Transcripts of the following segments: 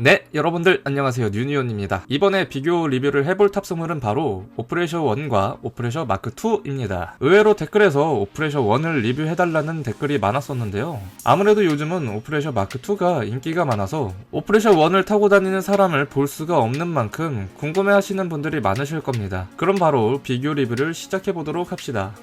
네, 여러분들 안녕하세요. 뉴니온입니다. 이번에 비교 리뷰를 해볼 탑승물은 바로 오프레셔 1과 오프레셔 마크 2입니다. 의외로 댓글에서 오프레셔 1을 리뷰해달라는 댓글이 많았었는데요. 아무래도 요즘은 오프레셔 마크 2가 인기가 많아서 오프레셔 1을 타고 다니는 사람을 볼 수가 없는 만큼 궁금해하시는 분들이 많으실 겁니다. 그럼 바로 비교 리뷰를 시작해보도록 합시다.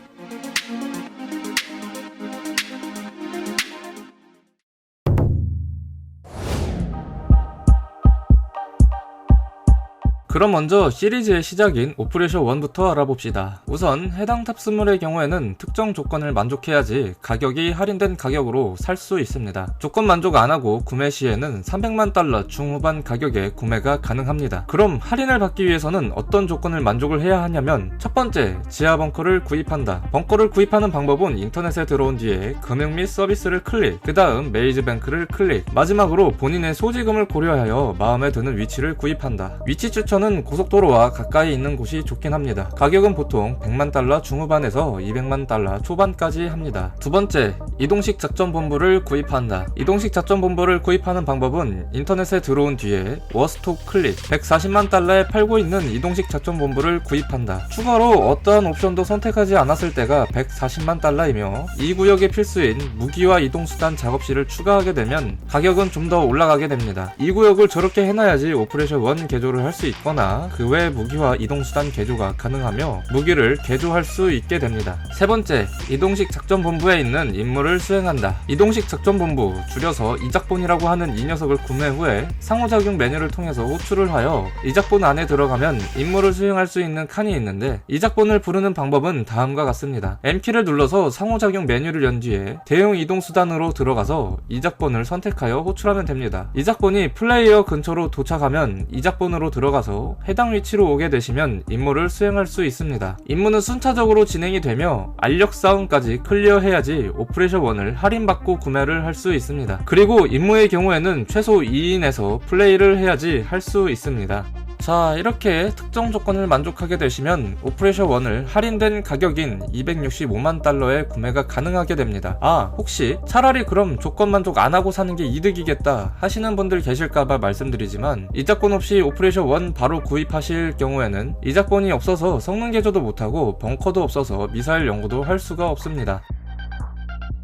그럼 먼저 시리즈의 시작인 오프레셔 1부터 알아봅시다. 우선 해당 탑승물의 경우에는 특정 조건을 만족해야지 가격이 할인된 가격으로 살 수 있습니다. 조건 만족 안 하고 구매 시에는 300만 달러 중후반 가격에 구매가 가능합니다. 그럼 할인을 받기 위해서는 어떤 조건을 만족을 해야 하냐면 첫 번째, 지하 벙커를 구입한다. 벙커를 구입하는 방법은 인터넷에 들어온 뒤에 금융 및 서비스를 클릭, 그 다음 메이즈 뱅크를 클릭, 마지막으로 본인의 소지금을 고려하여 마음에 드는 위치를 구입한다. 위치 추천은 고속도로와 가까이 있는 곳이 좋긴 합니다. 가격은 보통 100만 달러 중후반에서 200만 달러 초반까지 합니다. 두 번째, 이동식 작전본부를 구입한다. 이동식 작전본부를 구입하는 방법은 인터넷에 들어온 뒤에 워스톡 클릭 140만 달러에 팔고 있는 이동식 작전본부를 구입한다. 추가로 어떠한 옵션도 선택하지 않았을 때가 140만 달러이며 이 구역의 필수인 무기와 이동수단 작업실을 추가하게 되면 가격은 좀 더 올라가게 됩니다. 이 구역을 저렇게 해놔야지 오퍼레이션 1 개조를 할 수 있 거나 그 외 무기와 이동수단 개조가 가능하며 무기를 개조할 수 있게 됩니다. 세 번째, 이동식 작전본부에 있는 임무를 수행한다. 이동식 작전본부, 줄여서 이작본이라고 하는 이 녀석을 구매 후에 상호작용 메뉴를 통해서 호출을 하여 이작본 안에 들어가면 임무를 수행할 수 있는 칸이 있는데 이작본을 부르는 방법은 다음과 같습니다. M키를 눌러서 상호작용 메뉴를 연 뒤에 대용 이동수단으로 들어가서 이작본을 선택하여 호출하면 됩니다. 이작본이 플레이어 근처로 도착하면 이작본으로 들어가서 해당 위치로 오게 되시면 임무를 수행할 수 있습니다. 임무는 순차적으로 진행이 되며 알력 싸움까지 클리어해야지 오프레셔 1을 할인받고 구매를 할 수 있습니다. 그리고 임무의 경우에는 최소 2인에서 플레이를 해야지 할 수 있습니다. 자 이렇게 특정 조건을 만족하게 되시면 오프레셔 1을 할인된 가격인 265만 달러에 구매가 가능하게 됩니다. 아 혹시 차라리 그럼 조건 만족 안 하고 사는 게 이득이겠다 하시는 분들 계실까봐 말씀드리지만 이작권 없이 오프레셔 1 바로 구입하실 경우에는 이작권이 없어서 성능 개조도 못하고 벙커도 없어서 미사일 연구도 할 수가 없습니다.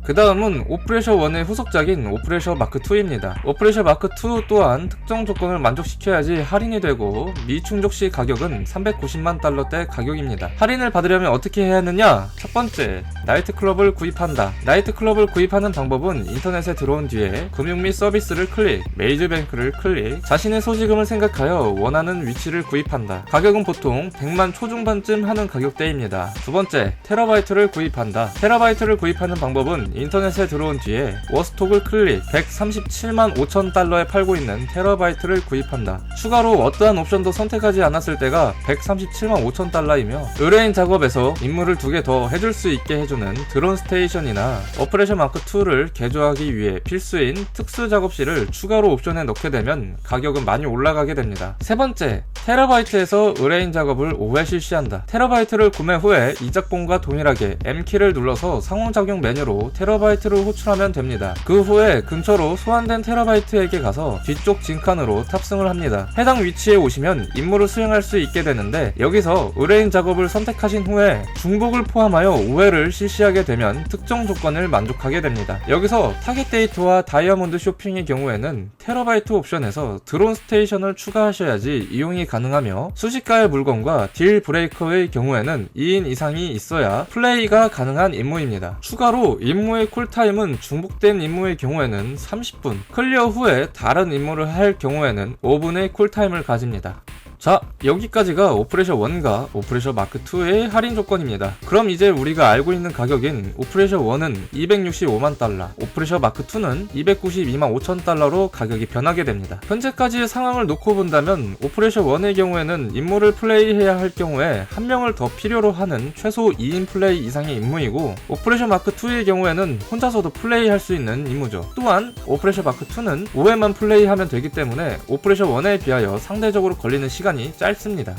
그 다음은 오프레셔 1의 후속작인 오프레셔 마크 2입니다. 오프레셔 마크 2 또한 특정 조건을 만족시켜야지 할인이 되고 미충족 시 가격은 390만 달러대 가격입니다. 할인을 받으려면 어떻게 해야 하느냐? 첫 번째, 나이트클럽을 구입한다. 나이트클럽을 구입하는 방법은 인터넷에 들어온 뒤에 금융 및 서비스를 클릭, 메이즈뱅크를 클릭, 자신의 소지금을 생각하여 원하는 위치를 구입한다. 가격은 보통 100만 초중반쯤 하는 가격대입니다. 두 번째, 테라바이트를 구입한다. 테라바이트를 구입하는 방법은 인터넷에 들어온 뒤에 워스톡을 클릭 137만 5천 달러에 팔고 있는 테라바이트를 구입한다. 추가로 어떠한 옵션도 선택하지 않았을 때가 137만 5천 달러이며 의뢰인 작업에서 임무를 두 개 더 해줄 수 있게 해주는 드론 스테이션이나 오퍼레이션 마크 2를 개조하기 위해 필수인 특수 작업실을 추가로 옵션에 넣게 되면 가격은 많이 올라가게 됩니다. 세 번째, 테라바이트에서 의뢰인 작업을 5회 실시한다. 테라바이트를 구매 후에 이작본과 동일하게 M키를 눌러서 상호작용 메뉴로 테라바이트를 호출하면 됩니다. 그 후에 근처로 소환된 테라바이트에게 가서 뒤쪽 진칸으로 탑승을 합니다. 해당 위치에 오시면 임무를 수행할 수 있게 되는데 여기서 의뢰인 작업을 선택하신 후에 중복을 포함하여 5회를 실시하게 되면 특정 조건을 만족하게 됩니다. 여기서 타겟 데이터와 다이아몬드 쇼핑의 경우에는 테라바이트 옵션에서 드론 스테이션을 추가하셔야지 이용이 가능하며 수식가의 물건과 딜 브레이커의 경우에는 2인 이상이 있어야 플레이가 가능한 임무입니다. 추가로 임무 의 쿨타임은 중복된 임무의 경우에는 30분, 클리어 후에 다른 임무를 할 경우에는 5분의 쿨타임을 가집니다. 자, 여기까지가 오프레셔 1과 오프레셔 마크 2의 할인 조건입니다. 그럼 이제 우리가 알고 있는 가격인 오프레셔 1은 265만 달러, 오프레셔 마크 2는 292만 5천 달러로 가격이 변하게 됩니다. 현재까지의 상황을 놓고 본다면 오프레셔 1의 경우에는 임무를 플레이해야 할 경우에 한 명을 더 필요로 하는 최소 2인 플레이 이상의 임무이고 오프레셔 마크 2의 경우에는 혼자서도 플레이할 수 있는 임무죠. 또한 오프레셔 마크 2는 5회만 플레이하면 되기 때문에 오프레셔 1에 비하여 상대적으로 걸리는 시간 이 짧습니다.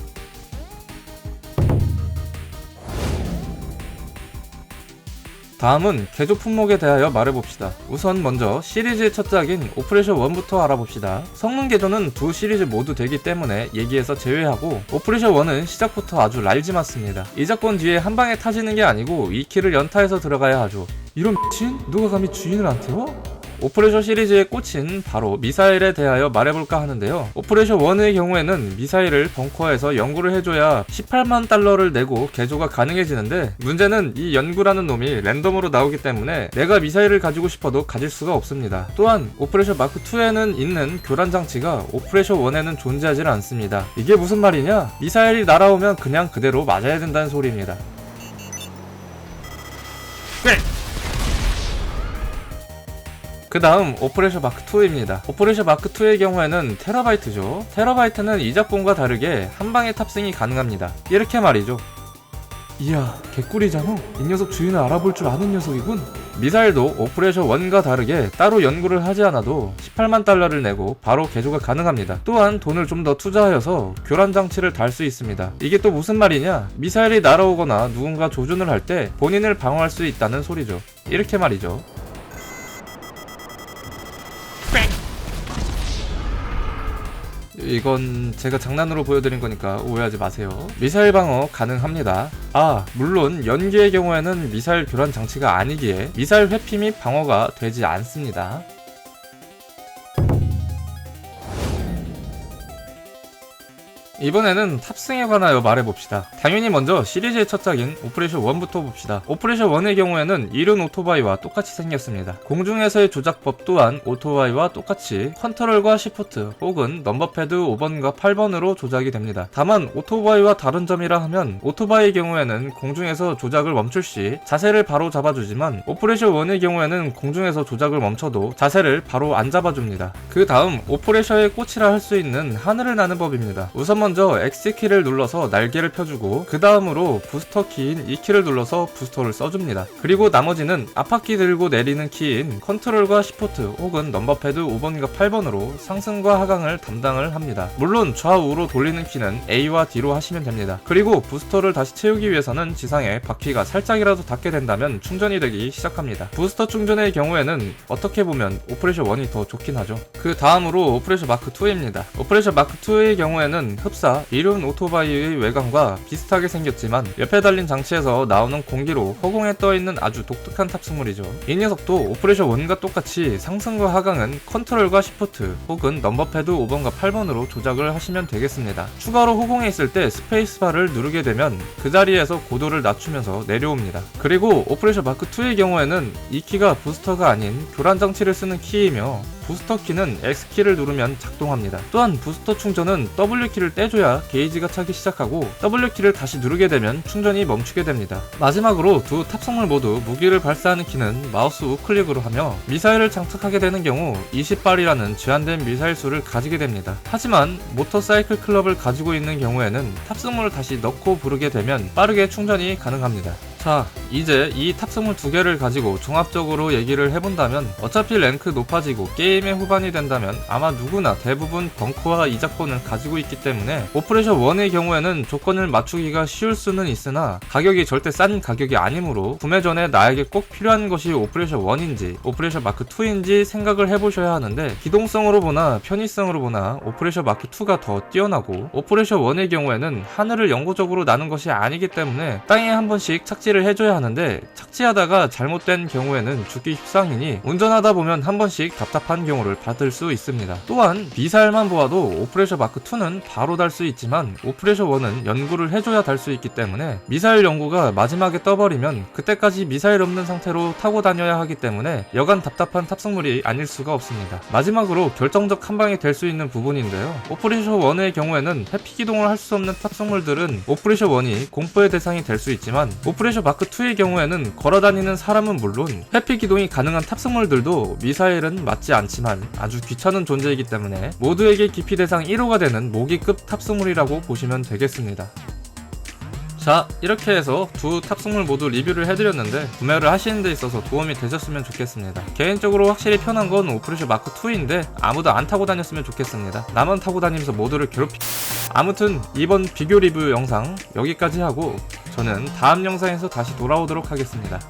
다음은 개조 품목에 대하여 말해봅시다. 우선 먼저 시리즈의 첫작인 오프레션 1부터 알아봅시다. 성능 개조는 두 시리즈 모두 되기 때문에 얘기에서 제외하고 오프레션 1은 시작부터 아주 랄지맞습니다. 이 작권 뒤에 한 방에 타지는 게 아니고 2키를 연타해서 들어가야 하죠. 이런 미친? 누가 감히 주인을 안 태워? 오퍼레이션 시리즈의 꽃인 바로 미사일에 대하여 말해볼까 하는데요. 오퍼레이션 1의 경우에는 미사일을 벙커에서 연구를 해줘야 18만 달러를 내고 개조가 가능해지는데 문제는 이 연구라는 놈이 랜덤으로 나오기 때문에 내가 미사일을 가지고 싶어도 가질 수가 없습니다. 또한 오퍼레이션 마크 2에는 있는 교란 장치가 오퍼레이션 1에는 존재하지 않습니다. 이게 무슨 말이냐? 미사일이 날아오면 그냥 그대로 맞아야 된다는 소리입니다. 그 다음 오퍼레이션 마크 2입니다. 오퍼레이션 마크 2의 경우에는 테라바이트죠. 테라바이트는 이 작품과 다르게 한 방에 탑승이 가능합니다. 이렇게 말이죠. 이야, 개꿀이잖아. 이 녀석 주인을 알아볼 줄 아는 녀석이군. 미사일도 오퍼레이션 1과 다르게 따로 연구를 하지 않아도 18만 달러를 내고 바로 개조가 가능합니다. 또한 돈을 좀 더 투자하여서 교란 장치를 달 수 있습니다. 이게 또 무슨 말이냐? 미사일이 날아오거나 누군가 조준을 할 때 본인을 방어할 수 있다는 소리죠. 이렇게 말이죠. 이건 제가 장난으로 보여드린 거니까 오해하지 마세요. 미사일 방어 가능합니다. 아, 물론 연기의 경우에는 미사일 교란 장치가 아니기에 미사일 회피 및 방어가 되지 않습니다. 이번에는 탑승에 관하여 말해봅시다. 당연히 먼저 시리즈의 첫작인 오퍼레이션 1부터 봅시다. 오퍼레이션 1의 경우에는 이륜 오토바이와 똑같이 생겼습니다. 공중에서의 조작법 또한 오토바이와 똑같이 컨트롤과 시프트 혹은 넘버패드 5번과 8번으로 조작이 됩니다. 다만 오토바이와 다른 점이라 하면 오토바이의 경우에는 공중에서 조작을 멈출 시 자세를 바로 잡아주지만 오퍼레이션 1의 경우에는 공중에서 조작을 멈춰도 자세를 바로 안 잡아줍니다. 그 다음 오퍼레이션의 꽃이라 할 수 있는 하늘을 나는 법입니다. 우선 먼저 X키를 눌러서 날개를 펴주고 그 다음으로 부스터 키인 E키를 눌러서 부스터를 써줍니다. 그리고 나머지는 앞바퀴 들고 내리는 키인 컨트롤과 시프트 혹은 넘버패드 5번과 8번으로 상승과 하강을 담당을 합니다. 물론 좌우로 돌리는 키는 A와 D로 하시면 됩니다. 그리고 부스터를 다시 채우기 위해서는 지상에 바퀴가 살짝이라도 닿게 된다면 충전이 되기 시작합니다. 부스터 충전의 경우에는 어떻게 보면 오퍼레이션 1이 더 좋긴 하죠. 그 다음으로 오퍼레이션 마크 2입니다. 오퍼레이션 마크 2의 경우에는 흡사 이륜 오토바이의 외관과 비슷하게 생겼지만 옆에 달린 장치에서 나오는 공기로 허공에 떠있는 아주 독특한 탑승물이죠. 이 녀석도 오퍼레이션 1과 똑같이 상승과 하강은 컨트롤과 시프트 혹은 넘버패드 5번과 8번으로 조작을 하시면 되겠습니다. 추가로 허공에 있을 때 스페이스바를 누르게 되면 그 자리에서 고도를 낮추면서 내려옵니다. 그리고 오퍼레이션 마크 2의 경우에는 이 키가 부스터가 아닌 교란 장치를 쓰는 키이며 부스터 키는 X키를 누르면 작동합니다. 또한 부스터 충전은 W키를 떼줘야 게이지가 차기 시작하고 W키를 다시 누르게 되면 충전이 멈추게 됩니다. 마지막으로 두 탑승물 모두 무기를 발사하는 키는 마우스 우클릭으로 하며 미사일을 장착하게 되는 경우 20발이라는 제한된 미사일 수를 가지게 됩니다. 하지만 모터사이클 클럽을 가지고 있는 경우에는 탑승물을 다시 넣고 부르게 되면 빠르게 충전이 가능합니다. 자, 이제 이 탑승물 두 개를 가지고 종합적으로 얘기를 해본다면 어차피 랭크 높아지고 게임의 후반이 된다면 아마 누구나 대부분 벙커와 이작권을 가지고 있기 때문에 오퍼레이션 1의 경우에는 조건을 맞추기가 쉬울 수는 있으나 가격이 절대 싼 가격이 아니므로 구매 전에 나에게 꼭 필요한 것이 오퍼레이션 1인지 오퍼레이션 마크 2인지 생각을 해보셔야 하는데 기동성으로 보나 편의성으로 보나 오퍼레이션 마크 2가 더 뛰어나고 오퍼레이션 1의 경우에는 하늘을 영구적으로 나는 것이 아니기 때문에 땅에 한 번씩 착지 착지를 해줘야 하는데 착지하다가 잘못된 경우에는 죽기 십상이니 운전하다 보면 한 번씩 답답한 경우를 받을 수 있습니다. 또한 미사일만 보아도 오프레셔 마크 2는 바로 달 수 있지만 오프레셔 1은 연구를 해줘야 달 수 있기 때문에 미사일 연구가 마지막에 떠버리면 그때까지 미사일 없는 상태로 타고 다녀야 하기 때문에 여간 답답한 탑승물이 아닐 수가 없습니다. 마지막으로 결정적 한 방이 될 수 있는 부분인데요. 오프레셔 1의 경우에는 회피 기동을 할 수 없는 탑승물들은 오프레셔 1이 공포의 대상이 될 수 있지만 오프레셔 마크 2의 경우에는 걸어다니는 사람은 물론 회피 기동이 가능한 탑승물들도 미사일은 맞지 않지만 아주 귀찮은 존재이기 때문에 모두에게 기피 대상 1호가 되는 모기급 탑승물이라고 보시면 되겠습니다. 자 이렇게 해서 두 탑승물 모두 리뷰를 해드렸는데 구매를 하시는 데 있어서 도움이 되셨으면 좋겠습니다. 개인적으로 확실히 편한 건 오프레셔 마크 2인데 아무도 안 타고 다녔으면 좋겠습니다. 나만 타고 다니면서 모두를 괴롭히. 아무튼 이번 비교 리뷰 영상 여기까지 하고 저는 다음 영상에서 다시 돌아오도록 하겠습니다